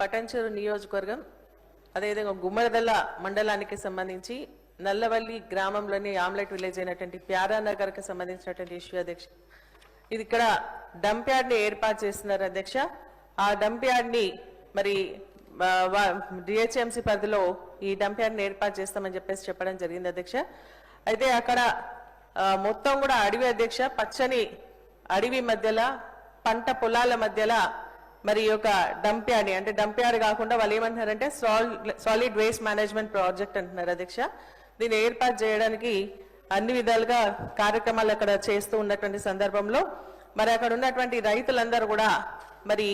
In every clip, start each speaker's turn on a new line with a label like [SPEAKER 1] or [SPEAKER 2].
[SPEAKER 1] పటంచెరు నియోజకవర్గం అదేవిధంగా గుమ్మడిదల్ల మండలానికి సంబంధించి నల్లవల్లి గ్రామంలోని ఆమ్లెట్ విలేజ్ అయినటువంటి ప్యారా నగర్కి సంబంధించినటువంటి ఇష్యూ అధ్యక్ష ఇది ఇక్కడ డంప్ యార్డ్ని ఏర్పాటు చేస్తున్నారు అధ్యక్ష. ఆ డంప్ యార్డ్ని మరి డిహెచ్ఎంసీ పరిధిలో ఈ డంప్ యార్డ్ని ఏర్పాటు చేస్తామని చెప్పేసి చెప్పడం జరిగింది అధ్యక్ష. అయితే అక్కడ మొత్తం కూడా అడవి అధ్యక్ష పచ్చని అడవి మధ్యలో పంట పొలాల మధ్యలో మరి ఒక యొక్క డంప్ యార్డ్ అంటే డంప్ యార్డ్ కాకుండా వాళ్ళు ఏమంటున్నారంటే సాలిడ్ వేస్ట్ మేనేజ్మెంట్ ప్రాజెక్ట్ అంటున్నారు అధ్యక్ష. దీన్ని ఏర్పాటు చేయడానికి అన్ని విధాలుగా కార్యక్రమాలు అక్కడ చేస్తూ ఉన్నటువంటి సందర్భంలో మరి అక్కడ ఉన్నటువంటి రైతులందరూ కూడా మరి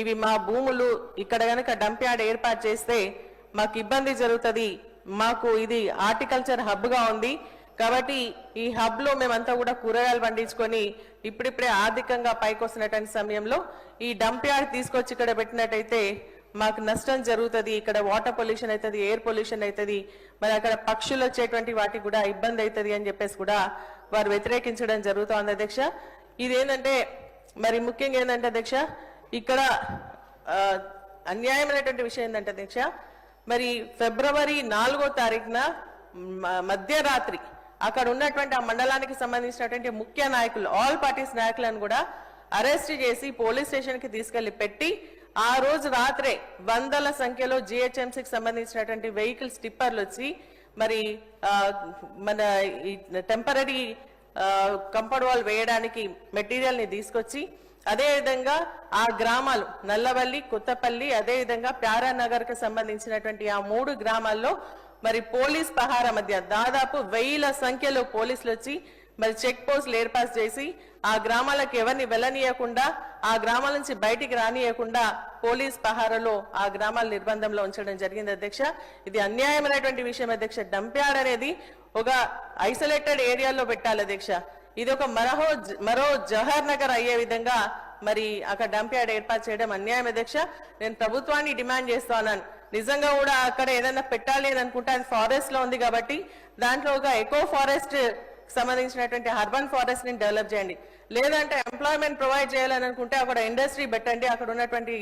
[SPEAKER 1] ఇవి మా భూములు ఇక్కడ కనుక డంప్ యార్డ్ ఏర్పాటు చేస్తే మాకు ఇబ్బంది జరుగుతుంది మాకు ఇది హార్టికల్చర్ హబ్గా ఉంది కాబట్టి ఈ హబ్లో మేమంతా కూడా కూరగాయలు పండించుకొని ఇప్పుడిప్పుడే ఆర్థికంగా పైకొస్తున్నటువంటి సమయంలో ఈ డంప్ యార్డ్ తీసుకొచ్చి ఇక్కడ పెట్టినట్టయితే మాకు నష్టం జరుగుతుంది ఇక్కడ వాటర్ పొల్యూషన్ అవుతుంది ఎయిర్ పొల్యూషన్ అవుతుంది మరి అక్కడ పక్షులు వచ్చేటువంటి వాటికి కూడా ఇబ్బంది అవుతుంది అని చెప్పేసి కూడా వారు వ్యతిరేకించడం జరుగుతోంది అధ్యక్ష. ఇదేంటంటే మరి ముఖ్యంగా ఏంటంటే అధ్యక్ష ఇక్కడ అన్యాయమైనటువంటి విషయం ఏంటంటే అధ్యక్ష మరి ఫిబ్రవరి నాలుగో తారీఖున మధ్యరాత్రి అక్కడ ఉన్నటువంటి ఆ మండలానికి సంబంధించినటువంటి ముఖ్య నాయకులు ఆల్ పార్టీస్ నాయకులను కూడా అరెస్ట్ చేసి పోలీస్ స్టేషన్కి తీసుకెళ్ళి పెట్టి ఆ రోజు రాత్రే వందల సంఖ్యలో జిహెచ్ఎంసీకి సంబంధించినటువంటి వెహికల్స్ టిప్పర్లు వచ్చి మరి మన టెంపరీ కంపౌండ్ వాల్ వేయడానికి మెటీరియల్ని తీసుకొచ్చి అదే విధంగా ఆ గ్రామాలు నల్లవల్లి కొత్తపల్లి అదే విధంగా సంబంధించినటువంటి ఆ మూడు గ్రామాల్లో మరి పోలీస్ పహార మధ్య దాదాపు వెయ్యిల సంఖ్యలో పోలీసులు వచ్చి మరి చెక్ పోస్టులు ఏర్పాటు చేసి ఆ గ్రామాలకు ఎవరిని వెళ్ళనీయకుండా ఆ గ్రామాల నుంచి బయటికి రానియకుండా పోలీస్ పహారలో ఆ గ్రామాల నిర్బంధంలో ఉంచడం జరిగింది అధ్యక్ష. ఇది అన్యాయమైనటువంటి విషయం అధ్యక్ష. డంప్యార్డ్ అనేది ఒక ఐసోలేటెడ్ ఏరియాలో పెట్టాలి అధ్యక్ష. ఇది ఒక మరో మరో జవహర్ నగర్ అయ్యే విధంగా మరి అక్కడ డంప్యార్డ్ ఏర్పాటు చేయడం అన్యాయం అధ్యక్ష. నేను ప్రభుత్వాన్ని డిమాండ్ చేస్తాను నిజంగా కూడా అక్కడ ఏదైనా పెట్టాలి అని అనుకుంటే అది ఫారెస్ట్లో ఉంది కాబట్టి దాంట్లో ఒక ఎకో ఫారెస్ట్ సంబంధించినటువంటి అర్బన్ ఫారెస్ట్ని డెవలప్ చేయండి. లేదంటే ఎంప్లాయ్మెంట్ ప్రొవైడ్ చేయాలని అనుకుంటే అక్కడ ఇండస్ట్రీ పెట్టండి. అక్కడ ఉన్నటువంటి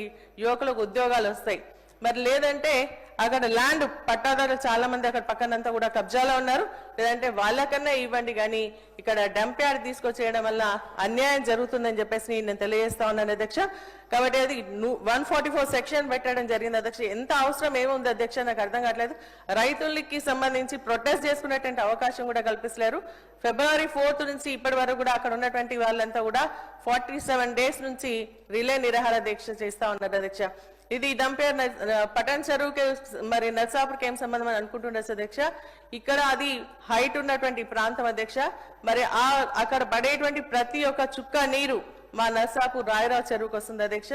[SPEAKER 1] యువకులకు ఉద్యోగాలు వస్తాయి. మరి లేదంటే అక్కడ ల్యాండ్ పట్టాదారులు చాలా మంది అక్కడ పక్కనంతా కూడా కబ్జాలో ఉన్నారు. లేదంటే వాళ్ళకన్నా ఇవ్వండి కానీ ఇక్కడ డంప్ యార్డ్ తీసుకొచ్చేయడం వల్ల అన్యాయం జరుగుతుందని చెప్పేసి నేను తెలియజేస్తా ఉన్నాను అధ్యక్ష. కాబట్టి అది వన్ ఫార్టీ ఫోర్ సెక్షన్ పెట్టడం జరిగింది అధ్యక్ష. ఎంత అవసరం ఏముంది అధ్యక్ష? నాకు అర్థం కావట్లేదు. రైతులకి సంబంధించి ప్రొటెస్ట్ చేసుకునేటువంటి అవకాశం కూడా కల్పిస్తలేరు. ఫిబ్రవరి ఫోర్త్ నుంచి ఇప్పటి వరకు కూడా అక్కడ ఉన్నటువంటి వాళ్ళంతా కూడా ఫార్టీ సెవెన్ డేస్ నుంచి రిలే నిరాహార దీక్ష చేస్తా ఉన్నారు అధ్యక్ష. ఇది దంపేరు పటన్ చెరువుకి మరి నర్సాపూర్కి ఏం సంబంధం అని అనుకుంటుండే అధ్యక్ష. ఇక్కడ అది హైట్ ఉన్నటువంటి ప్రాంతం అధ్యక్ష. మరి ఆ అక్కడ పడేటువంటి ప్రతి ఒక్క చుక్క నీరు మా నర్సాపూర్ రాయరావు చెరువుకి వస్తుంది అధ్యక్ష.